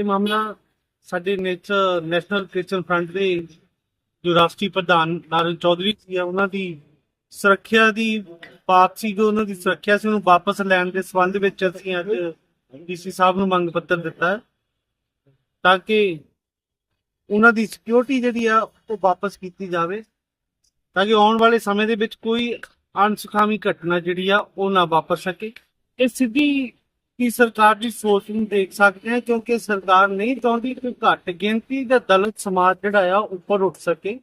ਇਹ ਮਾਮਲਾ ਸਾਡੇ ਨੇਚਰ ਨੈਸ਼ਨਲ ਕ੍ਰਿਸਚੀਅਨ ਫਰੰਟ ਦੇ ਜੋ ਰਾਸ਼ਟਰੀ ਪ੍ਰਧਾਨ ਨਾਰਨ ਚੌਧਰੀ ਸੀ, ਉਹਨਾਂ ਦੀ ਸੁਰੱਖਿਆ ਦੀ ਬਾਤ ਸੀ, ਜੋ ਉਹਨਾਂ ਦੀ ਸੁਰੱਖਿਆ ਸੀ, ਉਹਨੂੰ ਵਾਪਸ ਲੈਣ ਦੇ ਸੰਬੰਧ ਵਿੱਚ ਅਸੀਂ ਅੱਜ ਡੀਸੀ ਸਾਹਿਬ ਨੂੰ ਮੰਗ ਪੱਤਰ ਦਿੱਤਾ ਤਾਂ ਕਿ ਉਹਨਾਂ ਦੀ ਸਿਕਿਉਰਿਟੀ ਜਿਹੜੀ ਆ, ਉਹ ਵਾਪਸ ਕੀਤੀ ਜਾਵੇ, ਤਾਂ ਕਿ ਆਉਣ ਵਾਲੇ ਸਮੇਂ ਦੇ ਵਿੱਚ ਕੋਈ ਅਣਸੁਖਾਵੀ ਘਟਨਾ ਜਿਹੜੀ ਆ, ਉਹ ਨਾ ਵਾਪਰ ਸਕੇ। ਇਹ ਸਿੱਧੀ ਕੀ ਸਰਕਾਰ ਦੀ ਸੋਚ ਨੂੰ ਦੇਖ ਸਕਦੇ ਹਾਂ, ਕਿਉਂਕਿ ਸਰਕਾਰ ਨਹੀਂ ਚਾਹੁੰਦੀ ਕਿ ਘੱਟ ਗਿਣਤੀ ਦਾ ਦਲਿਤ ਸਮਾਜ ਜਿਹੜਾ ਆ ਉੱਪਰ ਉੱਠ ਸਕੇ।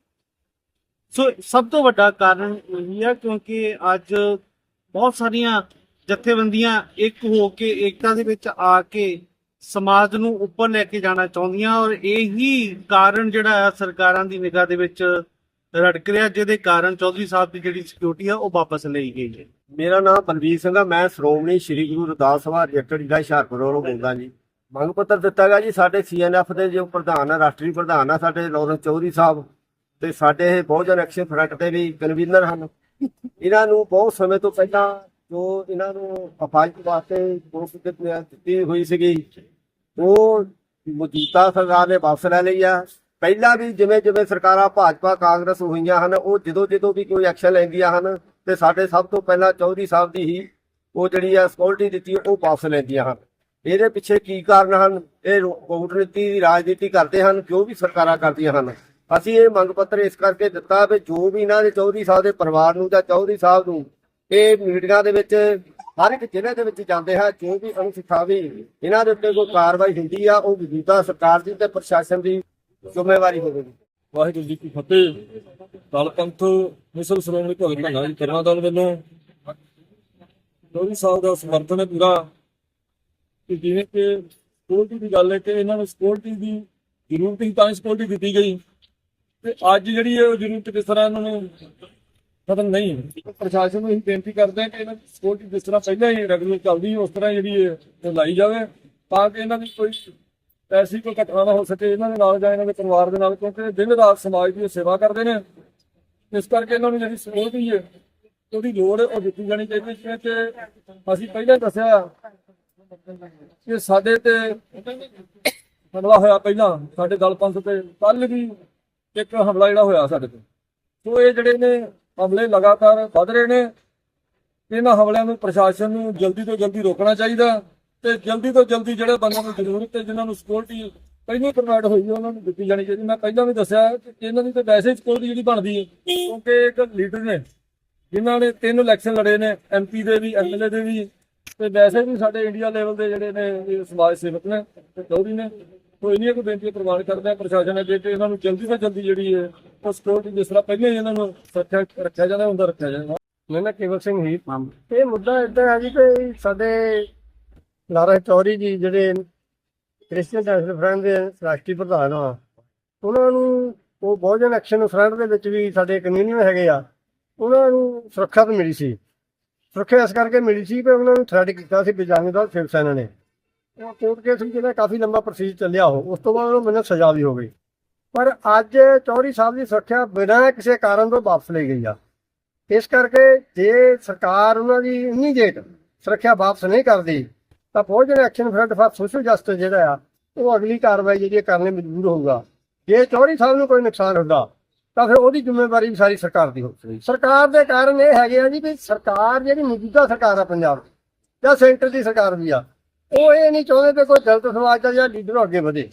ਸੋ ਸਭ ਤੋਂ ਵੱਡਾ ਕਾਰਨ ਇਹ ਹੈ ਕਿਉਂਕਿ ਅੱਜ ਬਹੁਤ ਸਾਰੀਆਂ ਜਥੇਬੰਦੀਆਂ ਇੱਕ ਹੋ ਕੇ ਏਕਤਾ ਦੇ ਵਿੱਚ ਆ ਕੇ ਸਮਾਜ ਨੂੰ ਉੱਪਰ ਲੈ ਕੇ ਜਾਣਾ ਚਾਹੁੰਦੀਆਂ ਔਰ ਇਹੀ ਕਾਰਨ ਜਿਹੜਾ ਆ, ਸਰਕਾਰਾਂ ਦੀ ਨਿਗਾਹ ਦੇ ਵਿੱਚ ਰੜਕ ਰਿਹਾ, ਜਿਹਦੇ ਕਾਰਨ ਚੌਧਰੀ ਸਾਹਿਬ ਦੀ ਜਿਹੜੀ ਸਿਕਿਉਰਿਟੀ ਆ, ਉਹ ਵਾਪਸ ਲਈ ਗਈ ਹੈ। ਮੇਰਾ ਨਾਮ ਬਲਵੀਰ ਸਿੰਘ ਆ, ਮੈਂ ਸ਼੍ਰੋਮਣੀ ਸ੍ਰੀ ਗੁਰੂ ਰਦਾਸ ਸਭਾ ਰਜਿਸਟਰਡ ਜ਼ਿਲ੍ਹਾ ਹੁਸ਼ਿਆਰਪੁਰ ਵੱਲੋਂ ਬੋਲਦਾ ਜੀ। ਮੰਗ ਪੱਤਰ ਦਿੱਤਾ ਗਿਆ ਜੀ, ਸਾਡੇ ਸੀਐਨਐਫ ਦੇ ਜੋ ਪ੍ਰਧਾਨ ਆ, ਰਾਸ਼ਟਰੀ ਪ੍ਰਧਾਨ ਆ, ਸਾਡੇ ਲੋਰਨ ਚੌਧਰੀ ਸਾਹਿਬ ਤੇ ਸਾਡੇ ਇਹ ਬਹੁਜਨ ਐਕਸ਼ਨ ਫਰੰਟ ਦੇ ਵੀ ਕਨਵੀਨਰ ਹਨ। ਇਹਨਾਂ ਨੂੰ ਬਹੁਤ ਸਮੇਂ ਤੋਂ ਪਹਿਲਾਂ ਜੋ ਇਹਨਾਂ ਨੂੰ ਅਫਾਜ਼ਤ ਵਾਸਤੇ ਕੋਰਟ ਦਿੱਤੀ ਹੋਈ ਸੀਗੀ, ਉਹ ਮੌਜੂਦਾ ਸਰਕਾਰ ਨੇ ਵਾਪਸ ਲੈ ਲਈ ਆ। ਪਹਿਲਾਂ ਵੀ ਜਿਵੇਂ ਜਿਵੇਂ ਸਰਕਾਰਾਂ ਭਾਜਪਾ, ਕਾਂਗਰਸ ਹੋਈਆਂ ਹਨ, ਉਹ ਜਦੋਂ ਜਦੋਂ ਵੀ ਕੋਈ ਐਕਸ਼ਨ ਲੈਂਦੀਆਂ ਹਨ ਤੇ ਸਾਡੇ ਸਭ ਤੋਂ ਪਹਿਲਾਂ ਚੌਧਰੀ ਸਾਹਿਬ ਦੀ ਹੀ ਉਹ ਜਿਹੜੀ ਆ ਸਕਿਉਰਟੀ ਦਿੱਤੀ, ਉਹ ਵਾਪਸ ਲੈਂਦੀਆਂ ਹਨ। ਇਹਦੇ ਪਿੱਛੇ ਕੀ ਕਾਰਨ ਹਨ? ਇਹ ਕੂਟਨੀਤੀ ਦੀ ਰਾਜਨੀਤੀ ਕਰਦੇ ਹਨ, ਜੋ ਵੀ ਸਰਕਾਰਾਂ ਕਰਦੀਆਂ ਹਨ। ਅਸੀਂ ਇਹ ਮੰਗ ਪੱਤਰ ਇਸ ਕਰਕੇ ਦਿੱਤਾ ਵੀ ਜੋ ਵੀ ਇਹਨਾਂ ਦੇ ਚੌਧਰੀ ਸਾਹਿਬ ਦੇ ਪਰਿਵਾਰ ਨੂੰ ਜਾਂ ਚੌਧਰੀ ਸਾਹਿਬ ਨੂੰ ਇਹ ਮੀਟਿੰਗਾਂ ਦੇ ਵਿੱਚ ਹਰ ਇੱਕ ਜ਼ਿਲ੍ਹੇ ਦੇ ਵਿੱਚ ਜਾਂਦੇ ਹੈ ਜੋ ਵੀ ਅਣਸਿਖਾਵੀ ਇਹਨਾਂ ਦੇ ਉੱਤੇ ਕੋਈ ਕਾਰਵਾਈ ਹੁੰਦੀ ਆ, ਉਹ ਮੌਜੂਦਾ ਸਰਕਾਰ ਦੀ ਤੇ ਪ੍ਰਸ਼ਾਸਨ ਦੀ ਜ਼ਿੰਮੇਵਾਰੀ ਹੋਵੇਗੀ। ਵਾਹਿਗੁਰੂ ਜੀ ਕੀ ਫਤਿਹ। ਦਲ ਪੰਥ ਮਿਸਲ ਸ਼੍ਰੋਮਣੀ ਭਗਤ ਭੰਗਾ ਜੀ ਕਰਨਾ ਦਲ ਵੱਲੋਂ ਚੌਧਰੀ ਸਾਹਿਬ ਦਾ ਸਮਰਥਨ ਹੈ ਪੂਰਾ। ਕਿ ਜਿਵੇਂ ਕਿ ਸਕਿਉਰਟੀ ਦੀ ਗੱਲ ਹੈ ਕਿ ਇਹਨਾਂ ਨੂੰ ਸਕਿਉਰਟੀ ਦੀ ਜ਼ਰੂਰਤ ਹੀ ਤਾਂ ਸਕਿਉਰਟੀ ਦਿੱਤੀ ਗਈ। ਤੇ ਅੱਜ ਜਿਹੜੀ ਹੈ ਜ਼ਰੂਰਤ ਕਿਸ ਤਰ੍ਹਾਂ ਇਹਨਾਂ ਨੂੰ ਖਤਮ ਨਹੀਂ ਹੈ ਪ੍ਰਸ਼ਾਸਨ ਨੂੰ ਅਸੀਂ ਬੇਨਤੀ ਕਰਦੇ ਹਾਂ ਕਿ ਇਹਨਾਂ ਦੀ ਸਕਿਉਰਟੀ ਜਿਸ ਤਰ੍ਹਾਂ ਪਹਿਲਾਂ ਹੀ ਰੈਗੂਲਰ ਚੱਲਦੀ ਹੈ ਉਸ ਤਰ੍ਹਾਂ ਜਿਹੜੀ ਹੈ ਲਾਈ ਜਾਵੇ ਤਾਂ ਕਿ ਇਹਨਾਂ ਦੀ ਕੋਈ ਐਸੀ ਕੋਈ ਘਟਨਾ ਨਾ ਹੋ ਸਕੇ, ਇਹਨਾਂ ਦੇ ਨਾਲ ਜਾਂ ਇਹਨਾਂ ਦੇ ਪਰਿਵਾਰ ਦੇ ਨਾਲ, ਕਿਉਂਕਿ ਦਿਨ ਰਾਤ ਸਮਾਜ ਦੀ ਇਹ ਸੇਵਾ ਕਰਦੇ ਨੇ। ਇਸ ਕਰਕੇ ਇਹਨਾਂ ਨੂੰ ਜਿਹੜੀ ਸਪੋਰਟ ਹੈ ਉਹਦੀ ਲੋੜ ਉਹ ਦਿੱਤੀ ਜਾਣੀ ਚਾਹੀਦੀ ਹੈ ਕਿ ਅਸੀਂ ਪਹਿਲਾਂ ਦੱਸਿਆ ਕਿ ਸਾਡੇ ਤੇ ਹਮਲਾ ਹੋਇਆ ਪਹਿਲਾਂ, ਸਾਡੇ ਦਲ ਪੰਥ ਤੇ ਕੱਲ ਵੀ ਇੱਕ ਹਮਲਾ ਜਿਹੜਾ ਹੋਇਆ ਸਾਡੇ ਤੇ। ਸੋ ਇਹ ਜਿਹੜੇ ਨੇ ਹਮਲੇ ਲਗਾਤਾਰ ਵੱਧ ਰਹੇ ਨੇ, ਇਹਨਾਂ ਹਮਲਿਆਂ ਨੂੰ ਪ੍ਰਸ਼ਾਸਨ ਨੂੰ ਜਲਦੀ ਤੋਂ ਜਲਦੀ ਰੋਕਣਾ ਚਾਹੀਦਾ। ਤੇ ਜਲਦੀ ਤੋਂ ਜਲਦੀ ਜਿਹੜੇ ਬੰਦਿਆਂ ਨੂੰ ਜ਼ਰੂਰਤ ਹੈ ਜਿਨ੍ਹਾਂ ਨੂੰ ਸਿਕਿਉਰਿਟੀ ਪਹਿਲਾਂ ਪ੍ਰੋਵਾਈਡ ਹੋਈ ਉਹਨਾਂ ਨੂੰ ਦਿੱਤੀ ਜਾਣੀ ਚਾਹੀਦੀ। ਮੈਂ ਪਹਿਲਾਂ ਵੀ ਦੱਸਿਆ ਕਿ ਇਹਨਾਂ ਦੀ ਤਾਂ ਵੈਸੇ ਹੀ ਸਿਕਿਉਰਿਟੀ ਜਿਹੜੀ ਬਣਦੀ ਹੈ ਕਿਉਂਕਿ ਇੱਕ ਲੀਡਰ ਨੇ ਜਿਨ੍ਹਾਂ ਨੇ ਤਿੰਨ ਇਲੈਕਸ਼ਨ ਲੜੇ ਨੇ ਐਮਪੀ ਦੇ ਵੀ ਐਮਐਲਏ ਦੇ ਵੀ ਤੇ ਵੈਸੇ ਵੀ ਸਾਡੇ ਇੰਡੀਆ ਲੈਵਲ ਦੇ ਜਿਹੜੇ ਨੇ ਇਹ ਸਮਾਜ ਸੇਵਕ ਨੇ ਤੇ ਚੌਧਰੀ ਨੇ ਕੋਈ ਨਹੀਂ ਕੋਈ ਬੇਨਤੀ ਪ੍ਰਵਾਨ ਕਰਦੇ ਆ ਪ੍ਰਸ਼ਾਸਨ ਅੱਗੇ ਕਿ ਇਹਨਾਂ ਨੂੰ ਜਲਦੀ ਤੋਂ ਜਲਦੀ ਜਿਹੜੀ ਹੈ ਉਹ ਸਿਕਿਉਰਿਟੀ ਜਿਸ ਤਰ੍ਹਾਂ ਪਹਿਲਾਂ ਹੀ ਇਹਨਾਂ ਨੂੰ ਸੁਰੱਖਿਆ ਰੱਖਿਆ ਜਾਂਦਾ ਹੁੰਦਾ ਰੱਖਿਆ ਜਾਂਦਾ। ਮੈਂ ਨਾ ਕੇਵਲ ਸਿੰਘ ਹੀ। ਇਹ ਮੁੱਦਾ ਇਦਾਂ ਹੈ ਜੀ ਕਿ ਸਾਡੇ ਲਾਰਾ ਚੌਰੀ ਜੀ ਜਿਹੜੇ ਕ੍ਰਿਸਚੀਅਨ ਨੈਸ਼ਨਲ ਫਰੰਟ ਦੇ ਰਾਸ਼ਟਰੀ ਪ੍ਰਧਾਨ ਆ, ਉਹਨਾਂ ਨੂੰ ਉਹ ਬਹੁਜਨ ਐਕਸ਼ਨ ਫਰੰਟ ਦੇ ਵਿੱਚ ਵੀ ਸਾਡੇ ਕਮਿਊਨੀਅਨ ਹੈਗੇ ਆ, ਉਹਨਾਂ ਨੂੰ ਸੁਰੱਖਿਆ ਤਾਂ ਮਿਲੀ ਸੀ। ਸੁਰੱਖਿਆ ਇਸ ਕਰਕੇ ਮਿਲੀ ਸੀ ਕਿ ਉਹਨਾਂ ਨੂੰ ਥ੍ਰੈਟ ਕੀਤਾ ਸੀ ਬਜਰੰਗ ਦਲ ਸ਼ਿਵ ਸੈਨਾ ਨੇ। ਉਹ ਕੋਰਟ ਕੇਸ ਜਿਹੜਾ ਕਾਫੀ ਲੰਬਾ ਪ੍ਰੋਸੀਜਰ ਚੱਲਿਆ ਉਹ, ਉਸ ਤੋਂ ਬਾਅਦ ਉਹਨੂੰ ਮੈਨੂੰ ਸਜ਼ਾ ਵੀ ਹੋ ਗਈ। ਪਰ ਅੱਜ ਚੌਰੀ ਸਾਹਿਬ ਦੀ ਸੁਰੱਖਿਆ ਬਿਨਾਂ ਕਿਸੇ ਕਾਰਨ ਤੋਂ ਵਾਪਸ ਲਈ ਗਈ ਆ। ਇਸ ਕਰਕੇ ਜੇ ਸਰਕਾਰ ਉਹਨਾਂ ਦੀ ਇਮੀਡੀਏਟ ਸੁਰੱਖਿਆ ਵਾਪਸ ਨਹੀਂ ਕਰਦੀ ਤਾਂ ਫੌਜਨ action front for social justice ਜਿਹੜਾ ਆ, ਉਹ ਅਗਲੀ ਕਾਰਵਾਈ ਜਿਹੜੀ ਹੈ ਕਰਨੇ ਮਜਬੂਰ ਹੋਊਗਾ। ਜੇ ਚੌਰੀ ਸਾਹਿਬ ਨੂੰ ਕੋਈ ਨੁਕਸਾਨ ਹੁੰਦਾ, ਤਾਂ ਫਿਰ ਉਹਦੀ ਜ਼ਿੰਮੇਵਾਰੀ ਵੀ ਸਾਰੀ ਸਰਕਾਰ ਦੀ ਹੋਊਗੀ। ਸਰਕਾਰ ਦੇ ਕਾਰਨ ਇਹ ਹੈਗੇ ਆ ਜੀ ਵੀ ਸਰਕਾਰ ਜਿਹੜੀ ਮੌਜੂਦਾ ਸਰਕਾਰ ਆ ਪੰਜਾਬ ਦੀ, ਜਾਂ ਸੈਂਟਰ ਦੀ ਸਰਕਾਰ ਵੀ ਆ, ਉਹ ਇਹ ਨਹੀਂ ਚਾਹੁੰਦੇ ਕਿ ਕੋਈ ਦਲਿਤ ਸਮਾਜ ਦਾ ਜਾਂ ਲੀਡਰ ਅੱਗੇ ਵਧੇ।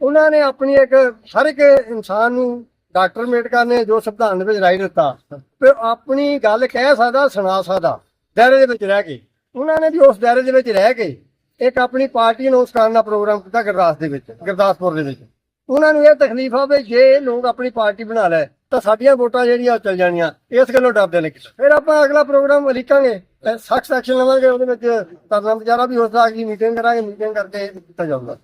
ਉਹਨਾਂ ਨੇ ਆਪਣੀ ਇੱਕ ਹਰ ਇੱਕ ਇਨਸਾਨ ਨੂੰ ਡਾਕਟਰ ਮੇਟਕਾ ਨੇ ਜੋ ਸੰਵਿਧਾਨ ਦੇ ਵਿੱਚ ਰਾਈ ਦਿੱਤਾ, ਤੇ ਆਪਣੀ ਗੱਲ ਕਹਿ ਸਕਦਾ, ਸੁਣਾ ਸਕਦਾ, ਦਾਇਰੇ ਦੇ ਵਿੱਚ ਰਹਿ ਕੇ। ਉਹਨਾਂ ਨੇ ਵੀ ਉਸ ਦਾਇਰੇ ਦੇ ਵਿੱਚ ਰਹਿ ਕੇ ਇੱਕ ਆਪਣੀ ਪਾਰਟੀ ਨੂੰ ਕਰਨ ਦਾ ਪ੍ਰੋਗਰਾਮ ਕੀਤਾ ਗੁਰਦਾਸ ਦੇ ਵਿੱਚ, ਗੁਰਦਾਸਪੁਰ ਦੇ ਵਿੱਚ। ਉਹਨਾਂ ਨੂੰ ਇਹ ਤਕਲੀਫ ਆ ਵੀ ਜੇ ਇਹ ਲੋਕ ਆਪਣੀ ਪਾਰਟੀ ਬਣਾ ਲੈ, ਤਾਂ ਸਾਡੀਆਂ ਵੋਟਾਂ ਜਿਹੜੀਆਂ ਉਹ ਚੱਲ ਜਾਣੀਆਂ। ਇਸ ਗੱਲੋਂ ਡਰਦੇ ਨੇ ਕਿਸੇ। ਫਿਰ ਆਪਾਂ ਅਗਲਾ ਪ੍ਰੋਗਰਾਮ ਲਿਖਾਂਗੇ ਸਖਤ ਐਕਸ਼ਨ ਲਵਾਂਗੇ, ਉਹਦੇ ਵਿੱਚ ਤਰਨਾ ਵਿਚਾਰਾ ਵੀ ਹੋ ਸਕਦਾ, ਕਿ ਮੀਟਿੰਗ ਕਰਾਂਗੇ ਮੀਟਿੰਗ ਕਰਕੇ ਕੀਤਾ ਜਾਊਗਾ।